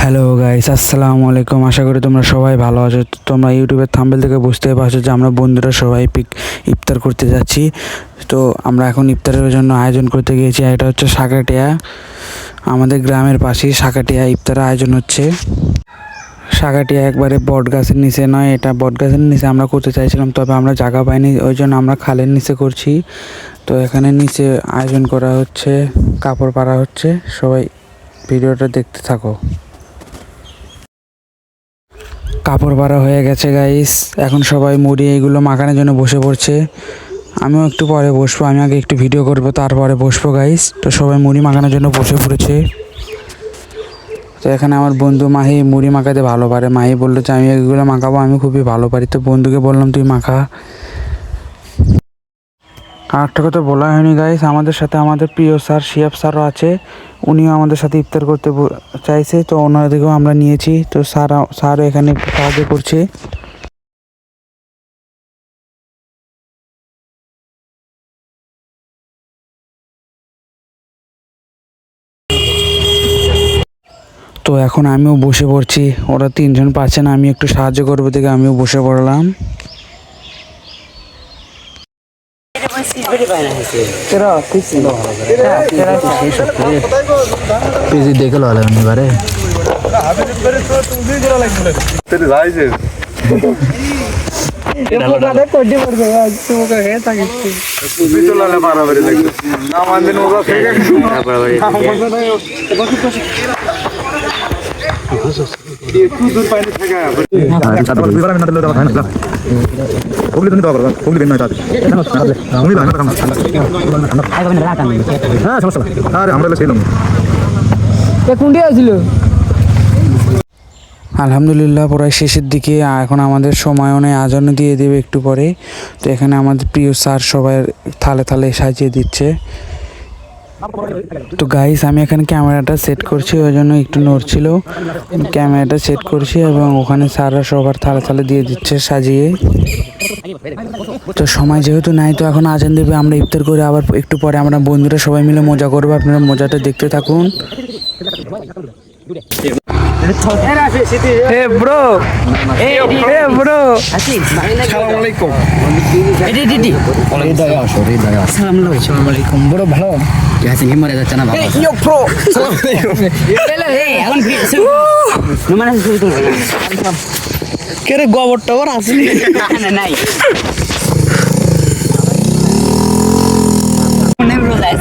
Hello guys আসসালামু আলাইকুম আশা করি তোমরা সবাই ভালো আছো তো তোমরা ইউটিউবের থাম্বেল থেকে বুঝতে পারছ যে আমরা বন্ধুরা সবাই পিক ইফতার করতে যাচ্ছি তো আমরা এখন ইফতারের জন্য আয়োজন করতে গিয়েছি এটা হচ্ছে সাকাটিয়া আমাদের গ্রামের পাশেই সাকাটিয়া ইফতারের আয়োজন হচ্ছে সাকাটিয়া একবারে বট গাছের নিচে নয়, এটা বট গাছের নিচে আমরা করতে চাইছিলাম, তবে আমরা জায়গা পাইনি, ওই জন্য আমরা খালের নিচে করছি। তো এখানে নিচে আয়োজন করা হচ্ছে, কাপড় পাড়া হচ্ছে, সবাই ভিডিওটা দেখতে থাকো। কাপড় পাড়া হয়ে গেছে গাইস এখন সবাই মুড়ি এইগুলো মাখানোর জন্য বসে পড়ছে। আমিও একটু পরে বসবো, আমি আগে একটু ভিডিও করব, তারপরে বসবো গাইস তো সবাই মুড়ি মাখানোর জন্য বসে পড়েছে। তো এখানে আমার বন্ধু মাহি মুড়ি মাখাতে ভালো পারে। মাহি বলল যে, আমি এগুলো মাখাবো, আমি খুবই ভালো পারি। তো বন্ধুকে বললাম, তুই মাখা। আর একটা কথা বলা হয়নি গাইস আমাদের সাথে আমাদের প্রিয় স্যার শিয়াব স্যারও আছে। উনিও আমাদের সাথে ইফতার করতে চাইছে। তো ওনাদেরকেও আমরা নিয়েছি। তো স্যার, স্যারও এখানে সাহায্য করছে। তো এখন আমিও বসে পড়ছি। ওরা তিনজন পাচ্ছে না আমি একটু সাহায্য করব দেখে আমিও বসে পড়লাম। দেখে লো এবারে। আলহামদুলিল্লাহ, প্রায় শেষের দিকে এখন আমাদের সময়ও নেই, আজানও দিয়ে দেবে একটু পরে। তো এখানে আমাদের প্রিয় স্যার সবাই থালে থালে সাজিয়ে দিচ্ছে। তো গাইস আমি এখানে ক্যামেরাটা সেট করছি, ওই জন্য একটু নড়ছিল। ক্যামেরাটা সেট করছি এবং ওখানে সারা সবার থালে থালে দিয়ে দিচ্ছে সাজিয়ে। তো সময় যেহেতু নাই, তো এখন আজান দেবে, আমরা ইফতার করে আবার একটু পরে আমরা বন্ধুরা সবাই মিলে মজা করব। আপনারা মজাটা দেখতে থাকুন। Hey bro hey bro. আসসালামু আলাইকুম। বড় ভালো? কি আছে কি মরে যাচ্ছে না বাবা ইয়ো প্রো কে রে গোবর টবর আসলি?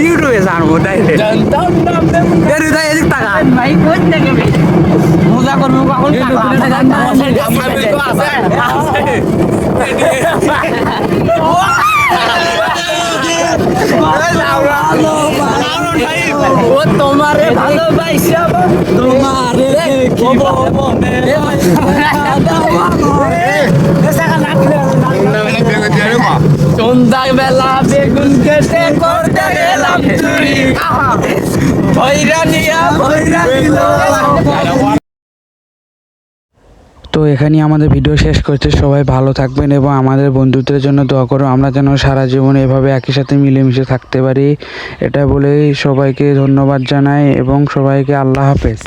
ইউটিউবে জানব তাই এদিক টাকা মজা করব কখন তোমারে ভালোবাসা তোমারে সন্ধ্যা বেলা বেগুন কেটে করতে গেলাম চুরি। ভৈরা নিয়া ভৈরা দিল তো এখানেই আমাদের ভিডিও শেষ করছে। সবাই ভালো থাকবেন এবং আমাদের বন্ধুত্বের জন্য দোয়া করো। আমরা যেন সারা জীবন এভাবে একই সাথে মিলেমিশে থাকতে পারি। এটা বলেই সবাইকে ধন্যবাদ জানাই এবং সবাইকে আল্লাহ হাফেজ।